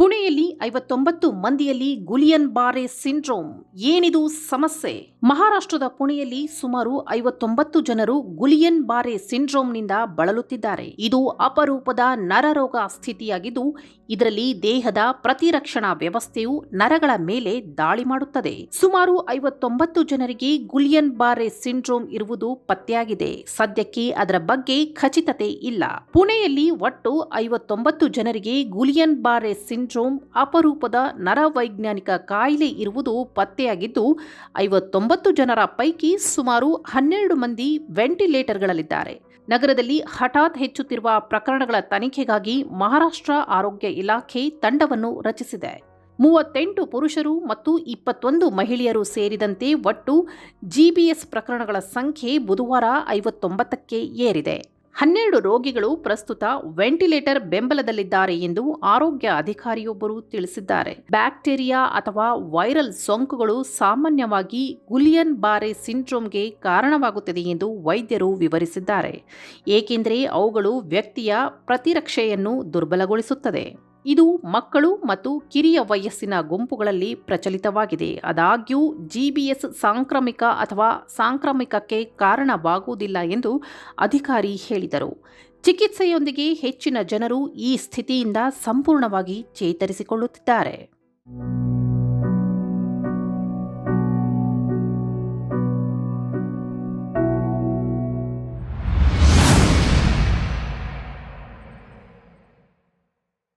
ಪುಣೆಯಲ್ಲಿ ಐವತ್ತೊಂಬತ್ತು ಮಂದಿಯಲ್ಲಿ ಗುಲಿಯನ್ ಬಾರೆ ಸಿಂಡ್ರೋಮ್. ಏನಿದು ಸಮಸ್ಯೆ? ಮಹಾರಾಷ್ಟ್ರದ ಪುಣೆಯಲ್ಲಿ ಸುಮಾರು ಐವತ್ತೊಂಬತ್ತು ಜನರು ಗುಲಿಯನ್ ಬಾರೆ ಸಿಂಡ್ರೋಮ್ನಿಂದ ಬಳಲುತ್ತಿದ್ದಾರೆ. ಇದು ಅಪರೂಪದ ನರರೋಗ ಸ್ಥಿತಿಯಾಗಿದ್ದು, ಇದರಲ್ಲಿ ದೇಹದ ಪ್ರತಿರಕ್ಷಣಾ ವ್ಯವಸ್ಥೆಯು ನರಗಳ ಮೇಲೆ ದಾಳಿ ಮಾಡುತ್ತದೆ. ಸುಮಾರು ಐವತ್ತೊಂಬತ್ತು ಜನರಿಗೆ ಗುಲಿಯನ್ ಬಾರೆ ಸಿಂಡ್ರೋಮ್ ಇರುವುದು ಪತ್ತೆಯಾಗಿದೆ. ಸದ್ಯಕ್ಕೆ ಅದರ ಬಗ್ಗೆ ಖಚಿತತೆ ಇಲ್ಲ. ಪುಣೆಯಲ್ಲಿ ಒಟ್ಟು ಐವತ್ತೊಂಬತ್ತು ಜನರಿಗೆ ಗುಲಿಯನ್ ಬಾರೆ ಸಿಂಡ್ರೋಮ್ ಅಪರೂಪದ ನರವೈಜ್ಞಾನಿಕ ಕಾಯಿಲೆ ಇರುವುದು ಪತ್ತೆಯಾಗಿದ್ದು, ಐವತ್ತೊಂಬತ್ತು ಜನರ ಪೈಕಿ ಸುಮಾರು ಹನ್ನೆರಡು ಮಂದಿ ವೆಂಟಿಲೇಟರ್ಗಳಲ್ಲಿದ್ದಾರೆ. ನಗರದಲ್ಲಿ ಹಠಾತ್ ಹೆಚ್ಚುತ್ತಿರುವ ಪ್ರಕರಣಗಳ ತನಿಖೆಗಾಗಿ ಮಹಾರಾಷ್ಟ್ರ ಆರೋಗ್ಯ ಇಲಾಖೆ ತಂಡವನ್ನು ರಚಿಸಿದೆ. ಮೂವತ್ತೆಂಟು ಪುರುಷರು ಮತ್ತು ಇಪ್ಪತ್ತೊಂದು ಮಹಿಳೆಯರು ಸೇರಿದಂತೆ ಒಟ್ಟು ಜಿಬಿಎಸ್ ಪ್ರಕರಣಗಳ ಸಂಖ್ಯೆ ಬುಧವಾರ ಐವತ್ತೊಂಬತ್ತಕ್ಕೆ ಏರಿದೆ. ಹನ್ನೆರಡು ರೋಗಿಗಳು ಪ್ರಸ್ತುತ ವೆಂಟಿಲೇಟರ್ ಬೆಂಬಲದಲ್ಲಿದ್ದಾರೆ ಎಂದು ಆರೋಗ್ಯ ಅಧಿಕಾರಿಯೊಬ್ಬರು ತಿಳಿಸಿದ್ದಾರೆ. ಬ್ಯಾಕ್ಟೀರಿಯಾ ಅಥವಾ ವೈರಲ್ ಸೋಂಕುಗಳು ಸಾಮಾನ್ಯವಾಗಿ ಗುಲಿಯನ್ ಬಾರೆ ಸಿಂಡ್ರೋಮ್ಗೆ ಕಾರಣವಾಗುತ್ತದೆ ಎಂದು ವೈದ್ಯರು ವಿವರಿಸಿದ್ದಾರೆ. ಏಕೆಂದರೆ ಅವುಗಳು ವ್ಯಕ್ತಿಯ ಪ್ರತಿರಕ್ಷೆಯನ್ನು ದುರ್ಬಲಗೊಳಿಸುತ್ತದೆ. ಇದು ಮಕ್ಕಳು ಮತ್ತು ಕಿರಿಯ ವಯಸ್ಸಿನ ಗುಂಪುಗಳಲ್ಲಿ ಪ್ರಚಲಿತವಾಗಿದೆ. ಆದಾಗ್ಯೂ ಜಿಬಿಎಸ್ ಸಾಂಕ್ರಾಮಿಕ ಅಥವಾ ಸಾಂಕ್ರಾಮಿಕಕ್ಕೆ ಕಾರಣವಾಗುವುದಿಲ್ಲ ಎಂದು ಅಧಿಕಾರಿ ಹೇಳಿದರು. ಚಿಕಿತ್ಸೆಯೊಂದಿಗೆ ಹೆಚ್ಚಿನ ಜನರು ಈ ಸ್ಥಿತಿಯಿಂದ ಸಂಪೂರ್ಣವಾಗಿ ಚೇತರಿಸಿಕೊಳ್ಳುತ್ತಿದ್ದಾರೆ.